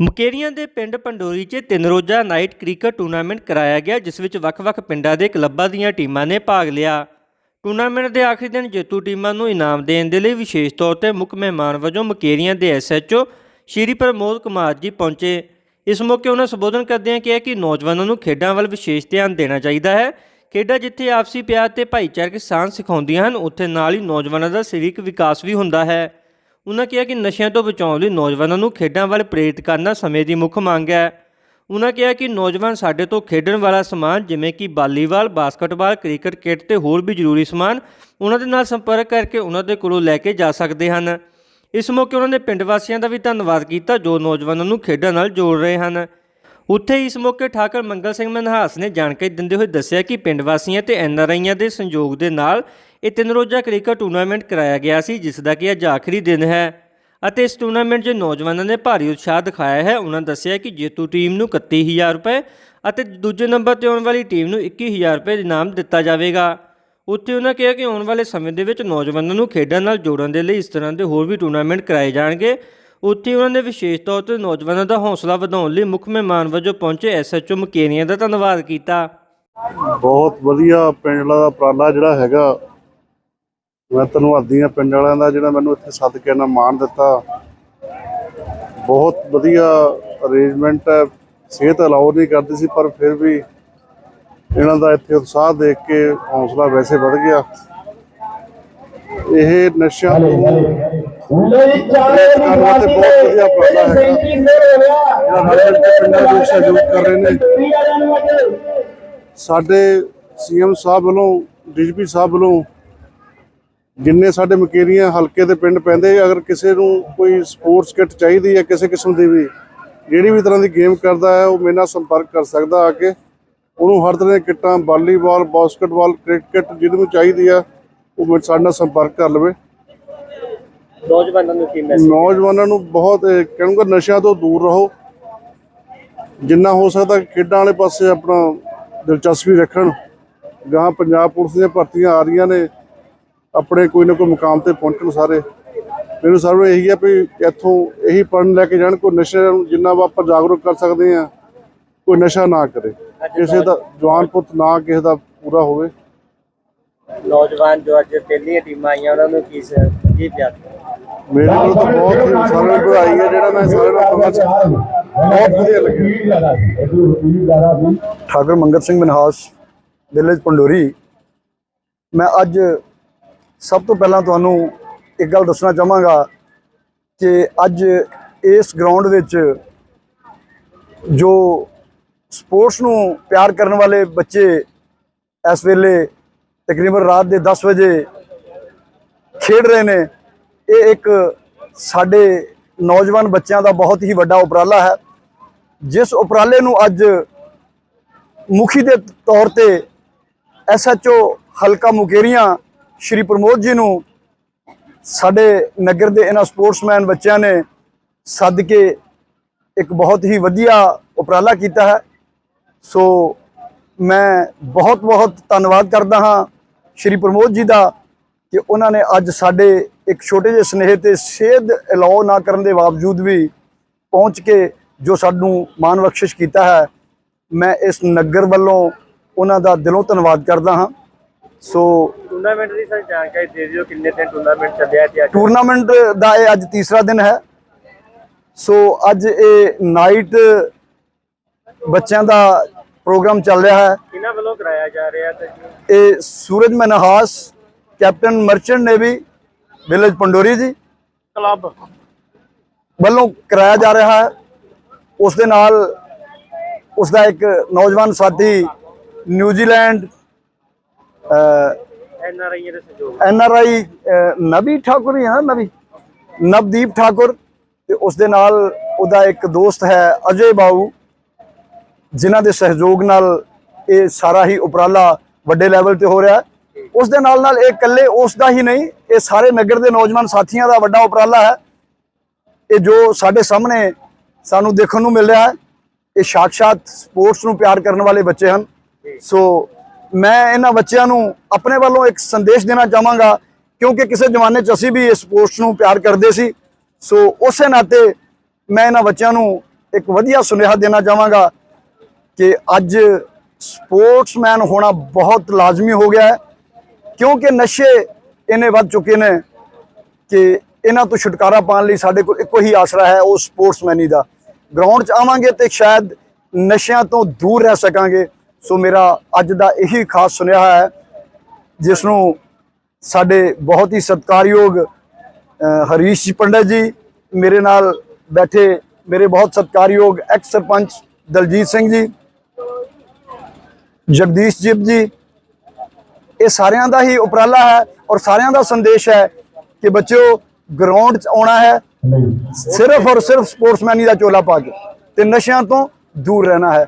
ਮੁਕੇਰੀਆਂ ਦੇ ਪਿੰਡ ਪੰਡੋਰੀ 'ਚ ਤਿੰਨ ਰੋਜ਼ਾ ਨਾਈਟ ਕ੍ਰਿਕਟ ਟੂਰਨਾਮੈਂਟ ਕਰਾਇਆ ਗਿਆ, ਜਿਸ ਵਿੱਚ ਵੱਖ-ਵੱਖ ਪਿੰਡਾਂ ਦੇ ਕਲੱਬਾਂ ਦੀਆਂ ਟੀਮਾਂ ਨੇ ਭਾਗ ਲਿਆ। ਟੂਰਨਾਮੈਂਟ ਦੇ ਆਖਰੀ ਦਿਨ ਜੇਤੂ ਟੀਮਾਂ ਨੂੰ ਇਨਾਮ ਦੇਣ ਦੇ ਲਈ ਵਿਸ਼ੇਸ਼ ਤੌਰ ਤੇ ਮੁੱਖ ਮਹਿਮਾਨ ਵਜੋਂ ਮੁਕੇਰੀਆਂ ਦੇ ਐਸਐਚਓ ਸ਼੍ਰੀ ਪ੍ਰਮੋਦ ਕੁਮਾਰ ਜੀ ਪਹੁੰਚੇ। ਇਸ ਮੌਕੇ ਉਹਨਾਂ ਸੰਬੋਧਨ ਕਰਦਿਆਂ ਕਿਹਾ ਕਿ ਨੌਜਵਾਨਾਂ ਨੂੰ ਖੇਡਾਂ ਵੱਲ ਵਿਸ਼ੇਸ਼ ਧਿਆਨ ਦੇਣਾ ਚਾਹੀਦਾ ਹੈ। ਖੇਡਾਂ ਜਿੱਥੇ ਆਪਸੀ ਪਿਆਰ ਤੇ ਭਾਈਚਾਰਕ ਸਾਂਝ ਸਿਖਾਉਂਦੀਆਂ ਹਨ, ਉੱਥੇ ਨਾਲ ਹੀ ਨੌਜਵਾਨਾਂ ਦਾ ਸਰੀਰਕ ਵਿਕਾਸ ਵੀ ਹੁੰਦਾ ਹੈ। ਉਹਨਾਂ ਕਿਹਾ ਕਿ ਨਸ਼ਿਆਂ ਤੋਂ ਬਚਾਉਣ ਲਈ ਨੌਜਵਾਨਾਂ ਨੂੰ ਖੇਡਾਂ ਵੱਲ ਪ੍ਰੇਰਿਤ ਕਰਨਾ ਸਮੇਂ ਦੀ ਮੁੱਖ ਮੰਗ ਹੈ। ਉਹਨਾਂ ਕਿਹਾ ਕਿ ਨੌਜਵਾਨ ਸਾਡੇ ਤੋਂ ਖੇਡਣ ਵਾਲਾ ਸਮਾਨ, ਜਿਵੇਂ ਕਿ ਵਾਲੀਬਾਲ, ਬਾਸਕਟਬਾਲ, ਕ੍ਰਿਕਟ ਕਿੱਟ ਤੇ ਹੋਰ ਵੀ ਜ਼ਰੂਰੀ ਸਮਾਨ ਉਹਨਾਂ ਦੇ ਨਾਲ ਸੰਪਰਕ ਕਰਕੇ ਉਹਨਾਂ ਦੇ ਕੋਲੋਂ ਲੈ ਕੇ ਜਾ ਸਕਦੇ ਹਨ। ਇਸ ਮੌਕੇ ਉਹਨਾਂ ਨੇ ਪਿੰਡ ਵਾਸੀਆਂ ਦਾ ਵੀ ਧੰਨਵਾਦ ਕੀਤਾ ਜੋ ਨੌਜਵਾਨਾਂ ਨੂੰ ਖੇਡਾਂ ਨਾਲ ਜੋੜ ਰਹੇ ਹਨ। ਉੱਥੇ ਇਸ ਮੌਕੇ ਠਾਕਰ ਮੰਗਲ ਸਿੰਘ ਮਨਹਾਸ ਨੇ ਜਾਣਕਾਰੀ ਦਿੰਦੇ ਹੋਏ ਦੱਸਿਆ ਕਿ ਪਿੰਡ ਵਾਸੀਆਂ ਤੇ ਐਨਆਰਆਈਆਂ ਦੇ ਸੰਯੋਗ ਦੇ ਨਾਲ ਇਹ ਤਿੰਨ ਰੋਜ਼ਾ ਕ੍ਰਿਕਟ ਟੂਰਨਾਮੈਂਟ ਕਰਾਇਆ ਗਿਆ ਸੀ, ਜਿਸ ਦਾ ਕਿ ਅੱਜ ਆਖਰੀ ਦਿਨ ਹੈ। ਅਤੇ ਇਸ ਟੂਰਨਾਮੈਂਟ 'ਚ ਨੌਜਵਾਨਾਂ ਨੇ ਭਾਰੀ ਉਤਸ਼ਾਹ ਦਿਖਾਇਆ ਹੈ। ਉਹਨਾਂ ਦੱਸਿਆ ਕਿ ਜੇਤੂ ਟੀਮ ਨੂੰ 31000 ਰੁਪਏ ਅਤੇ ਦੂਜੇ ਨੰਬਰ ਤੇ ਆਉਣ ਵਾਲੀ ਟੀਮ ਨੂੰ 21000 ਰੁਪਏ ਇਨਾਮ ਦਿੱਤਾ ਜਾਵੇਗਾ। ਉੱਥੇ ਉਹਨਾਂ ਕਿਹਾ ਕਿ ਆਉਣ ਵਾਲੇ ਸਮੇਂ ਦੇ ਵਿੱਚ ਨੌਜਵਾਨਾਂ ਨੂੰ ਖੇਡਾਂ ਨਾਲ ਜੋੜਨ ਦੇ ਲਈ ਇਸ ਤਰ੍ਹਾਂ ਦੇ ਹੋਰ ਵੀ ਟੂਰਨਾਮੈਂਟ ਕਰਾਏ ਜਾਣਗੇ। ਉੱਥੇ ਉਹਨਾਂ ਨੇ ਵਿਸ਼ੇਸ਼ ਤੌਰ ਤੇ ਨੌਜਵਾਨਾਂ ਦਾ ਹੌਸਲਾ ਵਧਾਉਣ ਲਈ ਮੁੱਖ ਮਹਿਮਾਨ ਵਜੋਂ ਪਹੁੰਚੇ ਐਸਐਚਓ ਮਕੇਰੀਆਂ ਦਾ ਧੰਨਵਾਦ ਕੀਤਾ। ਬਹੁਤ ਵਧੀਆ ਪਿੰਡ ਵਾਲਾ ਦਾ ਉਪਰਾਲਾ ਜਿਹੜਾ ਹੈਗਾ ਮੈਂ ਧੰਨਵਾਦੀ ਹਾਂ ਪਿੰਡ ਵਾਲਿਆਂ ਦਾ ਜਿਹੜਾ ਮੈਨੂੰ ਇੱਥੇ ਸੱਦ ਕੇ ਨਾ ਮਾਣ ਦਿੱਤਾ। ਬਹੁਤ ਵਧੀਆ ਅਰੇਂਜਮੈਂਟ ਹੈ ਸਿਹਤ ਅਲਾਉ ਨਹੀਂ ਕਰਦੀ ਸੀ ਪਰ ਫਿਰ ਵੀ ਇਹਨਾਂ ਦਾ ਇੱਥੇ ਉਤਸ਼ਾਹ ਦੇਖ ਕੇ ਹੌਸਲਾ ਵੈਸੇ ਵੱਧ ਗਿਆ। ਇਹ ਨਸ਼ਿਆਂ ਨਹੀਂ ਚਾਰੇ ਬਹੁਤ ਵਧੀਆ ਪਿੰਡਾਂ ਦੇ ਸਹਿਯੋਗ ਕਰ ਰਹੇ ਨੇ। ਸਾਡੇ ਸੀਐਮ ਸਾਹਿਬ ਵੱਲੋਂ ਡੀਜੀਪੀ ਸਾਹਿਬ ਵੱਲੋਂ ਜਿੰਨੇ ਸਾਡੇ ਮਕੇਰੀਆਂ ਹਲਕੇ ਦੇ ਪਿੰਡ ਪੈਂਦੇ ਅਗਰ ਕਿਸੇ ਨੂੰ ਕੋਈ ਸਪੋਰਟਸ ਕਿੱਟ ਚਾਹੀਦੀ ਹੈ ਕਿਸੇ ਕਿਸਮ ਦੀ ਵੀ ਜਿਹੜੀ ਵੀ ਤਰ੍ਹਾਂ ਦੀ ਗੇਮ ਕਰਦਾ ਹੈ ਉਹ ਮੇਰੇ ਨਾਲ ਸੰਪਰਕ ਕਰ ਸਕਦਾ ਆ ਕੇ। ਉਹਨੂੰ ਹਰ ਤਰ੍ਹਾਂ ਦੀਆਂ ਕਿੱਟਾਂ ਵਾਲੀਬਾਲ ਬਾਸਕਟਬਾਲ ਕ੍ਰਿਕਟ ਜਿਹਨੂੰ ਚਾਹੀਦੀ ਆ ਉਹ ਮੇਰੇ ਸਾਡੇ ਨਾਲ ਸੰਪਰਕ ਕਰ ਲਵੇ। ਨੌਜਵਾਨਾਂ ਨੂੰ ਕੀ ਨੌਜਵਾਨਾਂ ਨੂੰ ਬਹੁਤ ਕਹੂੰਗਾ ਨਸ਼ਿਆਂ ਤੋਂ ਦੂਰ ਰਹੋ। ਜਿੰਨਾ ਹੋ ਸਕਦਾ ਖੇਡਾਂ ਵਾਲੇ ਪਾਸੇ ਆਪਣਾ ਦਿਲਚਸਪੀ ਰੱਖਣ। ਗਾਂ ਪੰਜਾਬ ਪੁਲਿਸ ਦੀਆਂ ਭਰਤੀਆਂ ਆ ਰਹੀਆਂ ਨੇ। ਆਪਣੇ ਕੋਈ ਨਾ ਕੋਈ ਮੁਕਾਮ ਤੇ ਪਹੁੰਚਣ ਸਾਰੇ। ਮੈਨੂੰ ਸਰਵ ਇਹੀ ਹੈ ਵੀ ਇੱਥੋਂ ਇਹੀ ਪੜਨ ਲੈ ਕੇ ਜਾਣ ਕੋਈ ਨਸ਼ੇ ਨੂੰ ਜਿੰਨਾ ਵਾ ਆਪਾਂ ਜਾਗਰੂਕ ਕਰ ਸਕਦੇ ਆ ਕੋਈ ਨਸ਼ਾ ਨਾ ਕਰੇ। ਕਿਸੇ ਦਾ ਜਵਾਨ ਪੁੱਤ ਨਾ ਕਿਸੇ ਦਾ ਪੂਰਾ ਹੋਵੇ। ਨੌਜਵਾਨ ਜੋ ਅੱਜ ਪਹਿਲੀਆਂ ਟੀਮਾਂ ਆਈਆਂ ਉਹਨਾਂ ਨੂੰ ਕੀ ਕੀ ਪਿਆਰ ਮੇਰੇ ਕੋਲ ਤਾਂ ਬਹੁਤ ਸਾਰਿਆਂ ਨੂੰ ਵਧਾਈ ਹੈ ਜਿਹੜਾ ਮੈਂ ਸਾਰਿਆਂ ਨੂੰ ਚ ਬਹੁਤ ਵਧੀਆ ਲੱਗਿਆ। ਠਾਕੁਰ ਮੰਗਤ ਸਿੰਘ ਮਨਹਾਸ ਵਿਲੇਜ ਪੰਡੋਰੀ। ਮੈਂ ਅੱਜ ਸਭ ਤੋਂ ਪਹਿਲਾਂ ਤੁਹਾਨੂੰ ਇੱਕ ਗੱਲ ਦੱਸਣਾ ਚਾਹਾਂਗਾ ਕਿ ਅੱਜ ਇਸ ਗਰਾਊਂਡ ਵਿੱਚ ਜੋ ਸਪੋਰਟਸ ਨੂੰ ਪਿਆਰ ਕਰਨ ਵਾਲੇ ਬੱਚੇ ਇਸ ਵੇਲੇ ਤਕਰੀਬਨ ਰਾਤ ਦੇ 10 ਵਜੇ ਖੇਡ ਰਹੇ ਨੇ। ਇਹ ਇੱਕ ਸਾਡੇ ਨੌਜਵਾਨ ਬੱਚਿਆਂ ਦਾ ਬਹੁਤ ਹੀ ਵੱਡਾ ਉਪਰਾਲਾ ਹੈ। ਜਿਸ ਉਪਰਾਲੇ ਨੂੰ ਅੱਜ ਮੁਖੀ ਦੇ ਤੌਰ ਤੇ ਐਸਐਚਓ ਹਲਕਾ ਮੁਕੇਰੀਆਂ ਸ਼੍ਰੀ ਪ੍ਰਮੋਦ ਜੀ ਨੂੰ ਸਾਡੇ ਨਗਰ ਦੇ ਇਹਨਾਂ ਸਪੋਰਟਸਮੈਨ ਬੱਚਿਆਂ ਨੇ ਸੱਦ ਕੇ ਇੱਕ ਬਹੁਤ ਹੀ ਵਧੀਆ ਉਪਰਾਲਾ ਕੀਤਾ ਹੈ। ਸੋ ਮੈਂ ਬਹੁਤ ਬਹੁਤ ਧੰਨਵਾਦ ਕਰਦਾ ਹਾਂ ਸ਼੍ਰੀ ਪ੍ਰਮੋਦ ਜੀ ਦਾ ਕਿ ਉਹਨਾਂ ਨੇ ਅੱਜ ਸਾਡੇ ਇੱਕ ਛੋਟੇ ਜਿਹੇ ਸਨੇਹ ਤੇ ਸੇਧ ਅਲਾਉ ਨਾ ਕਰਨ ਦੇ ਬਾਵਜੂਦ ਵੀ ਪਹੁੰਚ ਕੇ ਜੋ ਸਾਨੂੰ ਮਾਣ ਬਖਸ਼ਿਸ਼ ਕੀਤਾ ਹੈ ਮੈਂ ਇਸ ਨਗਰ ਵੱਲੋਂ ਉਹਨਾਂ ਦਾ ਦਿਲੋਂ ਧੰਨਵਾਦ ਕਰਦਾ ਹਾਂ। ਸੋ ਟੂਰਨਾਮੈਂਟ ਦੀ ਸਰ ਜਾਣਕਾਰੀ ਦੇ ਦਿਓ ਕਿੰਨੇ ਦਿਨ ਟੂਰਨਾਮੈਂਟ ਚੱਲਿਆ ਤੇ ਅੱਜ। ਟੂਰਨਾਮੈਂਟ ਦਾ ਇਹ ਅੱਜ ਤੀਸਰਾ ਦਿਨ ਹੈ। ਸੋ ਅੱਜ ਇਹ ਨਾਈਟ ਬੱਚਿਆਂ ਦਾ ਪ੍ਰੋਗਰਾਮ ਚੱਲ ਰਿਹਾ ਹੈ। ਕਿਹਨਾਂ ਵੱਲੋਂ ਕਰਾਇਆ ਜਾ ਰਿਹਾ ਤੇ ਇਹ Suraj Manhas captain merchant navy village Pandori ji. Club. ਵੱਲੋਂ ਕਰਾਇਆ ਜਾ ਰਿਹਾ ਹੈ। ਉਸ ਦੇ ਨਾਲ ਉਸ ਦਾ ਇੱਕ ਨੌਜਵਾਨ ਸਾਥੀ ਨਿਊਜ਼ੀਲੈਂਡ ਐਨ ਆਰ ਆਈ ਦੇ ਸਹਿਯੋਗ ਐਨ ਆਰ ਆਈ ਨਵੀ ਠਾਕੁਰ ਹੀ ਹੈ ਨਵੀ? ਨਵਦੀਪ ਠਾਕੁਰ ਤੇ ਉਸ ਦੇ ਨਾਲ ਉਹਦਾ ਇੱਕ ਦੋਸਤ ਹੈ ਅਜੇ ਬਾਊ ਜਿਨ੍ਹਾਂ ਦੇ ਸਹਿਯੋਗ ਨਾਲ ਇਹ ਸਾਰਾ ਹੀ ਉਪਰਾਲਾ ਵੱਡੇ ਲੈਵਲ ਤੇ ਹੋ ਰਿਹਾ ਹੈ। ਉਸ ਦੇ ਨਾਲ ਨਾਲ ਇਹ ਇਕੱਲੇ ਉਸ ਦਾ ਹੀ ਨਹੀਂ, ਇਹ ਸਾਰੇ ਨਗਰ ਦੇ ਨੌਜਵਾਨ ਸਾਥੀਆਂ ਦਾ ਵੱਡਾ ਉਪਰਾਲਾ ਹੈ। ਇਹ ਜੋ ਸਾਡੇ ਸਾਹਮਣੇ ਸਾਨੂੰ ਦੇਖਣ ਨੂੰ ਮਿਲ ਰਿਹਾ ਹੈ, ਇਹ ਸਾਖਸ਼ਾਤ ਸਪੋਰਟਸ ਨੂੰ ਪਿਆਰ ਕਰਨ ਵਾਲੇ ਬੱਚੇ ਹਨ। ਸੋ ਮੈਂ ਇਹਨਾਂ ਬੱਚਿਆਂ ਨੂੰ ਆਪਣੇ ਵੱਲੋਂ ਇੱਕ ਸੰਦੇਸ਼ ਦੇਣਾ ਚਾਹਾਂਗਾ, ਕਿਉਂਕਿ ਕਿਸੇ ਜ਼ਮਾਨੇ 'ਚ ਅਸੀਂ ਵੀ ਇਸ ਸਪੋਰਟਸ ਨੂੰ ਪਿਆਰ ਕਰਦੇ ਸੀ। ਸੋ ਉਸੇ ਨਾਤੇ ਮੈਂ ਇਹਨਾਂ ਬੱਚਿਆਂ ਨੂੰ ਇੱਕ ਵਧੀਆ ਸੁਨੇਹਾ ਦੇਣਾ ਚਾਹਾਂਗਾ ਕਿ ਅੱਜ ਸਪੋਰਟਸਮੈਨ ਹੋਣਾ ਬਹੁਤ ਲਾਜ਼ਮੀ ਹੋ ਗਿਆ ਹੈ। ਕਿਉਂਕਿ ਨਸ਼ੇ ਇੰਨੇ ਵੱਧ ਚੁੱਕੇ ਨੇ ਕਿ ਇਹਨਾਂ ਤੋਂ ਛੁਟਕਾਰਾ ਪਾਉਣ ਲਈ ਸਾਡੇ ਕੋਲ ਇੱਕੋ ਹੀ ਆਸਰਾ ਹੈ ਉਹ ਸਪੋਰਟਸਮੈਨੀ ਦਾ। ਗਰਾਊਂਡ 'ਚ ਆਵਾਂਗੇ ਤੇ ਸ਼ਾਇਦ ਨਸ਼ਿਆਂ ਤੋਂ ਦੂਰ ਰਹਿ ਸਕਾਂਗੇ। ਸੋ ਮੇਰਾ ਅੱਜ ਦਾ ਇਹੀ ਖਾਸ ਸੁਨੇਹਾ ਹੈ, ਜਿਸ ਨੂੰ ਸਾਡੇ ਬਹੁਤ ਹੀ ਸਤਿਕਾਰਯੋਗ ਹਰੀਸ਼ ਜੀ ਪੰਡਤ ਜੀ ਮੇਰੇ ਨਾਲ ਬੈਠੇ ਮੇਰੇ ਬਹੁਤ ਸਤਿਕਾਰਯੋਗ ਐਕਸ ਸਰਪੰਚ ਦਲਜੀਤ ਸਿੰਘ ਜੀ, ਜਗਦੀਸ਼ ਜੀ ਜੀ ਇਹ ਸਾਰਿਆਂ ਦਾ ਹੀ ਉਪਰਾਲਾ ਹੈ ਔਰ ਸਾਰਿਆਂ ਦਾ ਸੰਦੇਸ਼ ਹੈ ਕਿ ਬੱਚਿਓ ਗਰਾਊਂਡ 'ਚ ਆਉਣਾ ਹੈ। ਸਿਰਫ ਔਰ ਸਿਰਫ ਸਪੋਰਟਸਮੈਨੀ ਦਾ ਚੋਲਾ ਪਾ ਕੇ ਤੇ ਨਸ਼ਿਆਂ ਤੋਂ ਦੂਰ ਰਹਿਣਾ ਹੈ।